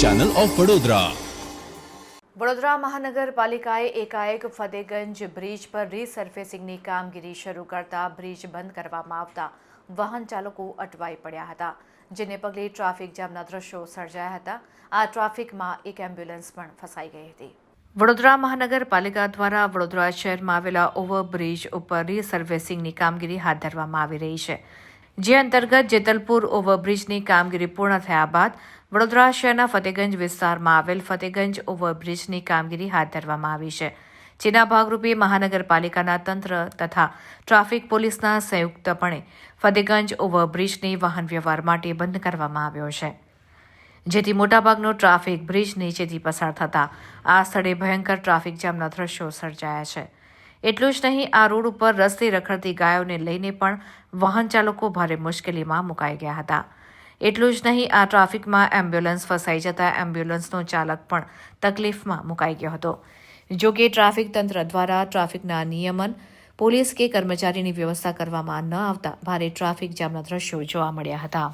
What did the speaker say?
Channel of Vadodara Vadodara મહાનગરપાલિકાએ એકાએક Fatehganj bridge પર રીસર્ફેસિંગની કામગીરી શરૂ કરતા બ્રિજ બંધ કરવામાં આવતા વાહન ચાલકો અટવાઈ પડ્યા હતા, જેને પગલે ટ્રાફિક જામના દ્રશ્યો સર્જાયા હતા. આ ટ્રાફિકમાં એક એમ્બ્યુલન્સ પણ ફસાઈ ગઈ હતી. વડોદરા મહાનગરપાલિકા દ્વારા વડોદરા શહેરમાં આવેલા ઓવરબ્રિજ ઉપર રીસર્ફેસિંગની કામગીરી હાથ ધરવામાં આવી રહી છે. જે અંતર્ગત જેતલપુર ઓવરબ્રિજની કામગીરી પૂર્ણ થયા બાદ વડોદરા શહેરના ફતેગંજ વિસ્તારમાં આવેલ ફતેગંજ ઓવરબ્રિજની કામગીરી હાથ ધરવામાં આવી છે, જેના ભાગરૂપે મહાનગરપાલિકાના તંત્ર તથા ટ્રાફિક પોલીસના સંયુક્તપણે ફતેગંજ ઓવરબ્રિજને વાહન વ્યવહાર માટે બંધ કરવામાં આવ્યો છે. જેથી મોટાભાગનો ટ્રાફિક બ્રિજ નીચેથી પસાર થતા આ સ્થળે ભયંકર ટ્રાફિક જામના દ્રશ્યો સર્જાયા છે. એટલું જ નહીં, આ રોડ ઉપર રસ્તે રખડતી ગાયોને લઈને પણ વાહન ચાલકો ભારે મુશ્કેલીમાં મુકાઈ ગયા હતા. એટલું જ નહીં, આ ટ્રાફિકમાં એમ્બ્યુલન્સ ફસાઈ જતા એમ્બ્યુલન્સનો ચાલક પણ તકલીફમાં મુકાઈ ગયો હતો. જો કે ટ્રાફિક તંત્ર દ્વારા ટ્રાફિકના નિયમન, પોલીસ કે કર્મચારીની વ્યવસ્થા કરવામાં ન આવતા ભારે ટ્રાફિક જામના દ્રશ્યો જોવા મળ્યા હતા.